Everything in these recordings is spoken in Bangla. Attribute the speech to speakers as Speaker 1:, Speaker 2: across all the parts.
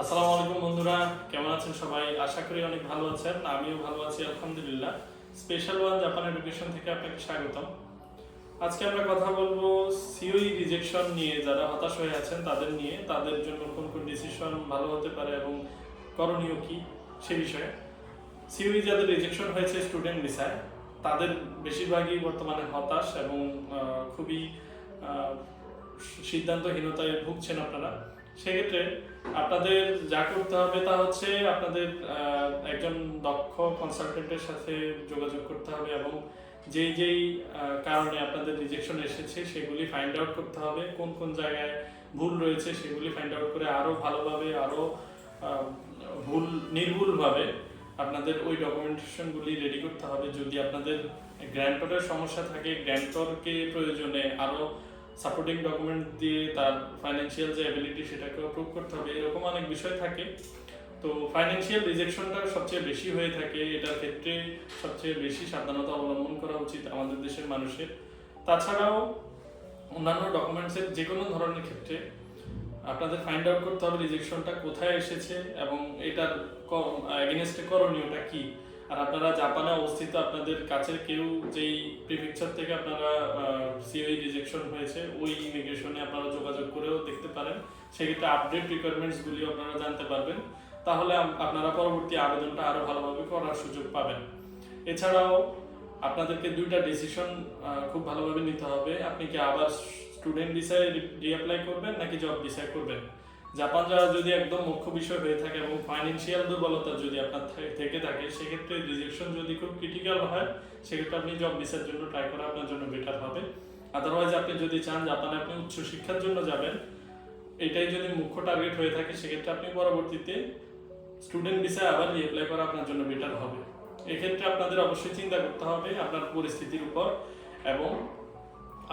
Speaker 1: আসসালামু আলাইকুম বন্ধুরা, কেমন আছেন সবাই? আশা করি অনেক ভালো আছেন, আমিও ভালো আছি, আলহামদুলিল্লাহ। স্পেশাল ওয়ান জাপান এডুকেশন থেকে আপনাকে স্বাগতম। আজকে আমরা কথা বলব সিওই রিজেকশন নিয়ে, যারা হতাশ হয়ে আছেন তাদের নিয়ে, তাদের জন্য কোন কোন ডিসিশন ভালো হতে পারে এবং করণীয় কি সে বিষয়ে। সিওই যাদের রিজেকশন হয়েছে স্টুডেন্ট ভিসায় তাদের বেশিরভাগই বর্তমানে হতাশ এবং খুবই সিদ্ধান্তহীনতায় ভুগছেন আপনারা। সেক্ষেত্রে আপনাদের যা করতে হবে তা হচ্ছে আপনাদের একজন দক্ষ কনসালটেন্টের সাথে যোগাযোগ করতে হবে এবং যেই যেই কারণে আপনাদের রিজেকশন এসেছে সেগুলি ফাইন্ড আউট করতে হবে কোন কোন জায়গায় ভুল রয়েছে সেগুলি ফাইন্ড আউট করে আরও ভালোভাবে আরও আহ, ভুল নির্ভুলভাবে আপনাদের ওই ডকুমেন্টেশনগুলি রেডি করতে হবে। যদি আপনাদের গ্র্যান্টরের সমস্যা থাকে গ্র্যান্টরকে প্রয়োজনে আরও সাপোর্টিং ডকুমেন্ট দিয়ে তার ফাইন্যান্সিয়াল যে অ্যাবিলিটি সেটাকেও প্রুভ করতে হবে, এরকম অনেক বিষয় থাকে। তো ফাইন্যান্সিয়াল রিজেকশনটা সবচেয়ে বেশি হয়ে থাকে, এটার ক্ষেত্রে সবচেয়ে বেশি সাবধানতা অবলম্বন করা উচিত আমাদের দেশের মানুষের। তাছাড়াও অন্যান্য ডকুমেন্টসের যে কোনো ধরনের ক্ষেত্রে আপনাদের ফাইন্ড আউট করতে হবে রিজেকশনটা কোথায় এসেছে এবং এটার এগেনস্টে করণীয়টা কি। আর আপনারা জাপানে অবস্থিত, আপনাদের কাছের কেউ যেই প্রিফেকচার থেকে আপনারা সিওই রিজেকশন হয়েছে, ওই ইমিগ্রেশনে আপনারা যোগাযোগ করেও দেখতে পারেন। সেক্ষেত্রে আপডেট রিকোয়ারমেন্টসগুলি আপনারা জানতে পারবেন। তাহলে আপনারা পরবর্তী আবেদনটা আরও ভালোভাবে করার সুযোগ পাবেন। এছাড়াও আপনাদেরকে দুইটা ডিসিশন খুব ভালোভাবে নিতে হবে। আপনি কি আবার স্টুডেন্ট ভিসায় রিঅ্যাপ্লাই করবেন নাকি জব ভিসায় করবেন? জাপান যাওয়া যদি একদম মুখ্য বিষয় হয়ে থাকে এবং ফাইন্যান্সিয়াল দুর্বলতা যদি আপনার থেকে থাকে, সেক্ষেত্রে রিজেকশন যদি খুব ক্রিটিক্যাল হয়, সেক্ষেত্রে আপনি জব ভিসার জন্য ট্রাই করা আপনার জন্য বেটার হবে। আদারওয়াইজ আপনি যদি চান জাপানে আপনি উচ্চ শিক্ষার জন্য যাবেন, এটাই যদি মুখ্য টার্গেট হয়ে থাকে, সেক্ষেত্রে আপনি পরবর্তীতে স্টুডেন্ট ভিসায় আবার রিঅ্যাপ্লাই করা আপনার জন্য বেটার হবে। এক্ষেত্রে আপনাদের অবশ্যই চিন্তা করতে হবে আপনার পরিস্থিতির উপর এবং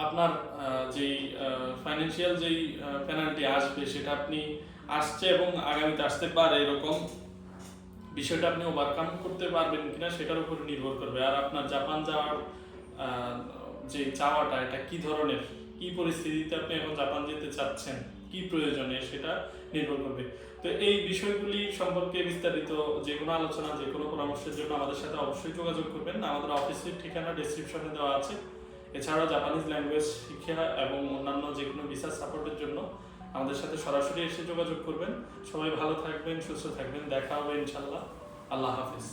Speaker 1: আপনার যেই ফাইন্যান্সিয়াল যেই পেনাল্টি আসবে সেটা আপনি আসছে এবং আগামীতে আসতে পারে এরকম, বিষয়টা আপনি ওভারকাম করতে পারবেন কিনা সেটার উপর নির্ভর করবে। আর আপনার জাপান যাওয়ার যে চাওয়াটা, এটা কি ধরনের? কি পরিস্থিতিতে আপনি এখন জাপান যেতে চাচ্ছেন? কি প্রয়োজনে? সেটা নির্ভর করবে। তো এই বিষয়গুলি সম্পর্কে বিস্তারিত যে কোনো আলোচনা, যে কোনো পরামর্শের জন্য আমাদের সাথে অবশ্যই যোগাযোগ করবেন। আমাদের অফিসের ঠিকানা ডেসক্রিপশনে দেওয়া আছে। এছাড়াও জাপানিজ ল্যাঙ্গুয়েজ শিক্ষা এবং অন্যান্য যে কোনো ভিসা সাপোর্টের জন্য আমাদের সাথে সরাসরি এসে যোগাযোগ করবেন। সবাই ভালো থাকবেন, সুস্থ থাকবেন। দেখা হবে ইনশাল্লাহ আল্লাহ হাফিজ।